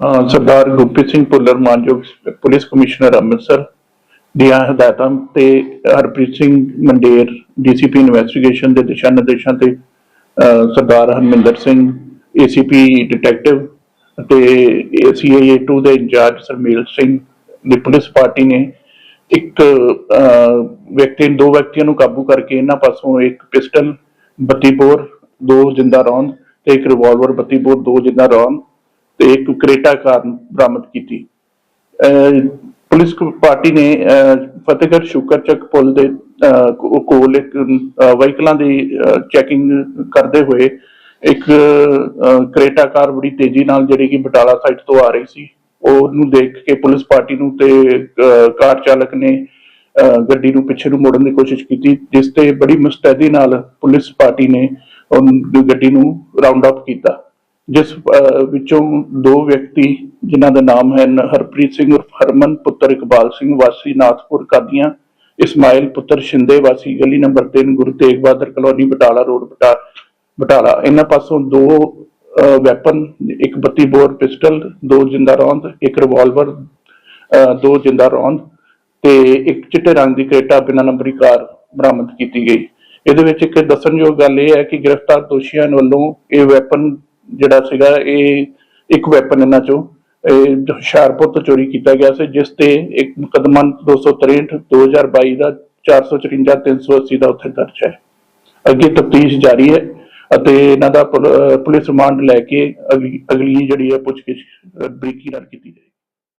ਸਰਦਾਰ ਗੁਰਪ੍ਰੀਤ ਸਿੰਘ ਭੁੱਲਰ ਮਾਨਯੋਗ police commissioner Amritsar ਦੀਆਂ ਹਦਾਇਤਾਂ ਤੇ ਹਰਪ੍ਰੀਤ ਸਿੰਘ ਮੰਡੇਰ, ਡੀਸੀਪੀ ਇਨਵੈਸਟੀਗੇਸ਼ਨ ਦੇ ਦਿਸ਼ਾ ਨਿਰਦੇਸ਼ਾਂ ਤੇ ਸਰਦਾਰ ਹਰਮਿੰਦਰ ਸਿੰਘ, ਏਸੀਪੀ ਡਿਟੈਕਟਿਵ ਅਤੇ ਏਸੀਆਈ 2 ਦੇ ਇੰਚਾਰਜ ਸਰਮੇਲ ਸਿੰਘ ਦੀ ਪੁਲਿਸ ਪਾਰਟੀ ਨੇ ਇੱਕ ਵਿਅਕਤੀ, ਦੋ ਵਿਅਕਤੀਆਂ ਨੂੰ ਕਾਬੂ ਕਰਕੇ ਇਹਨਾਂ ਪਾਸੋਂ ਇੱਕ ਪਿਸਟਲ 32 ਬੋਰ, ਦੋ ਜਿੰਦਾ ਰੌਂਦ ਤੇ ਇੱਕ ਰਿਵਾਲਵਰ 32 ਬੋਰ, ਦੋ ਜਿੰਦਾ ਰੌਂਦ ਤੇ ਇੱਕ ਕਰੇਟਾ ਕਾਰ ਬਰਾਮਦ ਕੀਤੀ। ਪੁਲਿਸ ਪਾਰਟੀ ਨੇ ਫਤਿਹਗੜ੍ਹ ਸ਼ੁਕਰਚੱਕ ਪੁਲ ਦੇ ਕੋਲ ਇੱਕ ਅਹ, ਦੀ ਚੈਕਿੰਗ ਕਰਦੇ ਹੋਏ ਇੱਕ ਕਰੇਟਾ ਕਾਰ ਬੜੀ ਤੇਜ਼ੀ ਨਾਲ ਜਿਹੜੀ ਕਿ ਬਟਾਲਾ ਸਾਈਡ ਤੋਂ ਆ ਰਹੀ ਸੀ। ਉਹਨੂੰ ਦੇਖ ਕੇ ਪੁਲਿਸ ਪਾਰਟੀ ਨੂੰ ਤੇ ਕਾਰ ਚਾਲਕ ਨੇ ਅਹ, ਗੱਡੀ ਨੂੰ ਪਿੱਛੇ ਨੂੰ ਮੋੜਨ ਦੀ ਕੋਸ਼ਿਸ਼ ਕੀਤੀ ਜਿਸ ਤੇ ਬੜੀ ਮੁਸਤੈਦੀ ਨਾਲ ਪੁਲਿਸ ਪਾਰਟੀ ਨੇ ਉਹ ਗੱਡੀ ਨੂੰ ਰਾਉਂਡ ਅਪ ਕੀਤਾ। ਜਿਸ ਵਿੱਚੋਂ ਦੋ ਵਿਅਕਤੀ ਜਿਨ੍ਹਾਂ ਦਾ ਨਾਮ ਹੈ ਹਰਪ੍ਰੀਤ ਸਿੰਘ ਉਰਫ ਹਰਮਨ, ਪੁੱਤਰ ਇਕਬਾਲ ਸਿੰਘ, ਵਾਸੀ ਨਾਥਪੁਰ ਕਾਦੀਆਂ, ਇਸਮਾਇਲ ਪੁੱਤਰ ਸ਼ਿੰਦੇ, ਵਾਸੀ ਗਲੀ number 3 Guru Tegh Bahadur colony, Batala road Batala. ਇਹਨਾਂ ਪਾਸੋਂ ਦੋ ਵੈਪਨ, ਇੱਕ 32 ਬੋਰ ਪਿਸਟਲ, ਦੋ ਜਿੰਦਾ ਰੌਂਦ, ਇੱਕ ਰਿਵਾਲਵਰ ਦੋ ਜਿੰਦਾ ਰੌਂਦ ਤੇ ਇੱਕ ਚਿੱਟੇ ਰੰਗ ਦੀ ਕਰੇਟਾ ਬਿਨਾਂ ਨੰਬਰੀ ਕਾਰ ਬਰਾਮਦ ਕੀਤੀ ਗਈ। ਇਹਦੇ ਵਿੱਚ ਇੱਕ ਦੱਸਣਯੋਗ ਗੱਲ ਇਹ ਹੈ ਕਿ ਗ੍ਰਿਫਤਾਰ ਦੋਸ਼ੀਆਂ ਵੱਲੋਂ ਇਹ ਵੈਪਨ ਜਿਹੜਾ ਸੀਗਾ, ਇਹ ਇੱਕ ਵੈਪਨ ਇਹਨਾਂ ਚੋਂ, ਇਹ ਹੁਸ਼ਿਆਰਪੁਰ ਤੋਂ ਚੋਰੀ ਕੀਤਾ ਗਿਆ ਸੀ, ਜਿਸ ਤੇ ਇੱਕ ਮੁਕੱਦਮਾ 263 2022 ਦਾ 454 380 ਦਾ ਉੱਥੇ ਦਰਜ ਹੈ। ਅੱਗੇ ਤਫਤੀਸ਼ ਜਾਰੀ ਹੈ ਅਤੇ ਇਹਨਾਂ ਦਾ ਪੁਲ- ਅਹ ਪੁਲਿਸ ਰਿਮਾਂਡ ਲੈ ਕੇ ਅਗਲੀ ਅਗਲੀ ਜਿਹੜੀ ਹੈ ਪੁੱਛਗਿੱਛ ਬਰੀਕੀ ਨਾਲ ਕੀਤੀ ਜਾਏਗੀ।